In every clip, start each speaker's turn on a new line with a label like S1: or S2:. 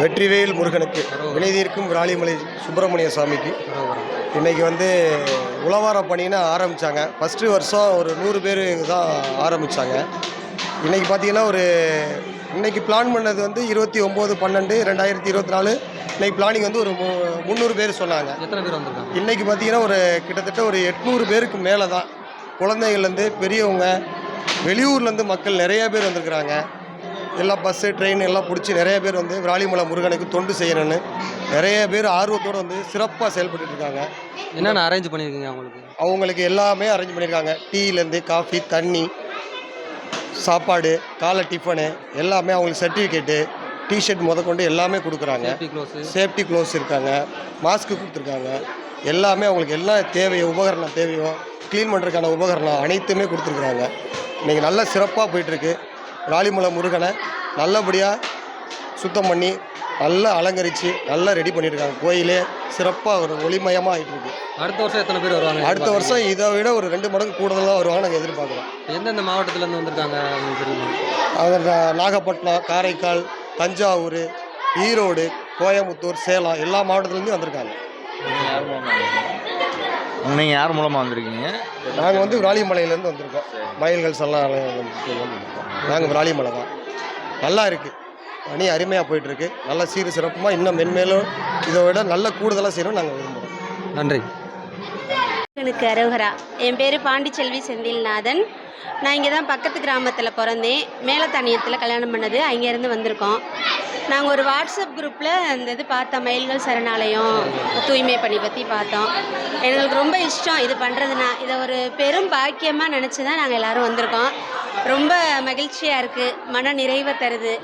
S1: வெற்றிவேல் முருகனுக்கு வினைதீர்க்கும் விராலிமலை சுப்பிரமணிய சுவாமிக்கு இன்னைக்கு வந்து உழவார பணின்னு ஆரம்பித்தாங்க ஃபஸ்ட்டு வருஷம் ஒரு நூறு பேர் தான் ஆரம்பித்தாங்க இன்னைக்கு பார்த்தீங்கன்னா ஒரு இன்னைக்கு பிளான் பண்ணது வந்து இருபத்தி ஒம்பது பன்னெண்டு ரெண்டாயிரத்தி இருபத்தி நாலு. இன்னைக்கு பிளானிங் வந்து ஒரு மு- முந்நூறு பேர் சொன்னாங்க.
S2: எத்தனை பேர் வந்திருக்காங்க?
S1: இன்னைக்கு பார்த்தீங்கன்னா ஒரு கிட்டத்தட்ட ஒரு எட்நூறு பேருக்கு மேலே தான் குழந்தைங்கள்லேருந்து பெரியவங்க வெளியூர்லேருந்து மக்கள் நிறைய பேர் வந்திருக்கிறாங்க. எல்லாம் பஸ்ஸு ட்ரெயின் எல்லாம் பிடிச்சி நிறைய பேர் வந்து விராலிமலை முருகனுக்கு தொண்டு செய்யணும்னு நிறைய பேர் ஆர்வத்தோடு வந்து சிறப்பாக செயல்பட்டு இருக்காங்க.
S2: என்னென்ன அரேஞ்ச் பண்ணியிருக்கீங்க அவங்களுக்கு?
S1: அவங்களுக்கு எல்லாமே அரேஞ்ச் பண்ணியிருக்காங்க டீலேருந்து காஃபி தண்ணி சாப்பாடு காலை டிஃபனு எல்லாமே அவங்களுக்கு சர்டிஃபிகேட்டு டிஷர்ட் முதற்கொண்டு எல்லாமே கொடுக்குறாங்க.
S2: சேஃப்டி க்ளோஸு
S1: இருக்காங்க. மாஸ்க்கு கொடுத்துருக்காங்க. எல்லாமே அவங்களுக்கு என்ன தேவையோ உபகரணம் தேவையோ க்ளீன் பண்ணுறதுக்கான உபகரணம் அனைத்துமே கொடுத்துருக்குறாங்க. இன்றைக்கி நல்ல சிறப்பாக போயிட்டுருக்கு ராலிமலை முருகனை நல்லபடியாக சுத்தம் பண்ணி நல்லா அலங்கரித்து நல்லா ரெடி பண்ணியிருக்காங்க கோயிலே சிறப்பாக ஒரு ஒளிமயமாக ஆகிட்டு இருக்கு
S2: அடுத்த வருஷம் எத்தனை பேர் வருவாங்க
S1: அடுத்த வருஷம் இதை விட ஒரு ரெண்டு மடங்கு கூடுதலாக வருவாங்க நாங்கள் எதிர்பார்க்குறோம்.
S2: எந்தெந்த மாவட்டத்துலேருந்து வந்திருக்காங்க
S1: நா- நாகப்பட்டினம் காரைக்கால் தஞ்சாவூர் ஈரோடு கோயம்புத்தூர் சேலம் எல்லா மாவட்டத்துலேருந்து வந்திருக்காங்க.
S3: நீங்கள் யார் மூலமாக வந்திருக்கீங்க?
S1: நாங்கள் வந்து விராலிமலையிலேருந்து வந்திருக்கோம். மயில்கள் எல்லாம் நாங்கள் விராலிமலை தான். நல்லா இருக்குது பணி அருமையாக போயிட்டுருக்கு. நல்ல சீர் சிறப்புமாக இன்னும் மென்மேலும் இதை விட நல்ல கூடுதலாக செய்யணும் நாங்கள் விரும்புகிறோம்
S2: நன்றி.
S4: எனக்கு அரோகரா. என் பேர் பாண்டிச்செல்வி செந்தில்நாதன். நான் இங்கே தான் பக்கத்து கிராமத்தில் பிறந்தேன். மேலத்தானியத்தில் கல்யாணம் பண்ணது. அங்கேருந்து வந்திருக்கோம். நாங்கள் ஒரு வாட்ஸ்அப் குரூப்பில் அந்த இது பார்த்தோம் மயில்கள் சரணாலயம் தூய்மை பணி பற்றி பார்த்தோம். எங்களுக்கு ரொம்ப இஷ்டம் இது பண்ணுறதுனா இதை ஒரு பெரும் பாக்கியமாக நினச்சி தான் நாங்கள் எல்லோரும் வந்திருக்கோம். ரொம்ப மகிழ்ச்சியாக இருக்குது மன நிறைவை தருது.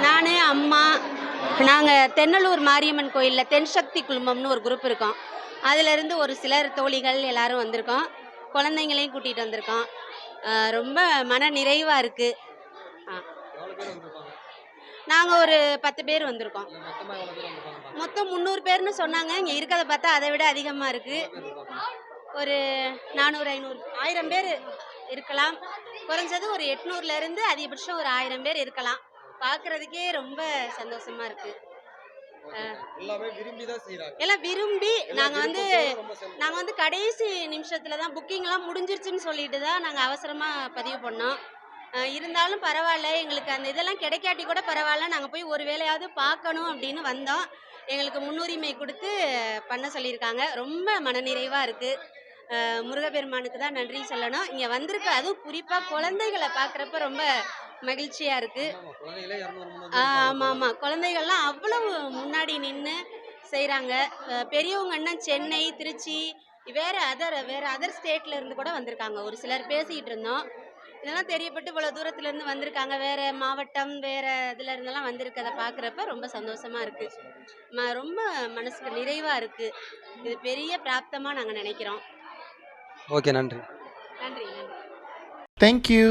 S4: நான் அம்மா நாங்கள் தென்னலூர் மாரியம்மன் கோயிலில் தென்சக்தி குழுமம்னு ஒரு குரூப் இருக்கோம். அதிலிருந்து ஒரு சிலர் தோழிகள் எல்லாரும் வந்திருக்கோம். குழந்தைங்களையும் கூட்டிகிட்டு வந்திருக்கோம். ரொம்ப மன நிறைவாக இருக்குது ஆ. நாங்கள் ஒரு பத்து பேர் வந்திருக்கோம். மொத்தம் முந்நூறு பேர்னு சொன்னாங்க. இங்கே இருக்கிறத பார்த்தா அதை விட அதிகமாக இருக்குது ஒரு நானூறு ஐநூறு ஆயிரம் பேர் இருக்கலாம். குறைஞ்சது ஒரு எட்நூறுலேருந்து அதிகபட்சம் ஒரு ஆயிரம் பேர் இருக்கலாம். பார்க்குறதுக்கே ரொம்ப சந்தோஷமாக இருக்குது
S1: எல்லாமே விரும்பி
S4: நாங்கள் வந்து நாங்கள் வந்து கடைசி நிமிஷத்தில் தான் புக்கிங்லாம் முடிஞ்சிருச்சுன்னு சொல்லிட்டு தான் நாங்கள் அவசரமாக பதிவு பண்ணோம். இருந்தாலும் பரவாயில்ல. எங்களுக்கு அந்த இதெல்லாம் கிடைக்காட்டி கூட பரவாயில்ல. நாங்கள் போய் ஒரு வேலையாவது பார்க்கணும் அப்படின்னு வந்தோம். எங்களுக்கு முன்னுரிமை கொடுத்து பண்ண சொல்லியிருக்காங்க. ரொம்ப மனநிறைவாக இருக்குது முருகப்பெருமானுக்கு தான் நன்றி சொல்லணும். இங்கே வந்திருக்க அதுவும் குறிப்பாக குழந்தைகளை பார்க்குறப்ப ரொம்ப மகிழ்ச்சியாக இருக்குது ஆமாம் ஆமாம் குழந்தைகள்லாம் அவ்வளவு முன்னாடி நின்று செய்கிறாங்க பெரியவங்க இன்னும் சென்னை திருச்சி வேறு அதர் வேறு அதர் ஸ்டேட்ல இருந்து கூட வந்திருக்காங்க. ஒரு சிலர் பேசிக்கிட்டு இருந்தோம். இதெல்லாம் தெரியப்பட்டு இவ்வளோ தூரத்துல இருந்து வந்திருக்காங்க. வேறு மாவட்டம் வேறு இதில் இருந்தெல்லாம் வந்திருக்கதை பார்க்குறப்ப ரொம்ப சந்தோஷமாக இருக்குது ம ரொம்ப மனசுக்கு நிறைவாக இருக்குது இது பெரிய பிராப்தமாக நாங்கள் நினைக்கிறோம்.
S2: ஓகே நன்றி.
S4: நன்றி நன்றி.
S3: தேங்க்யூ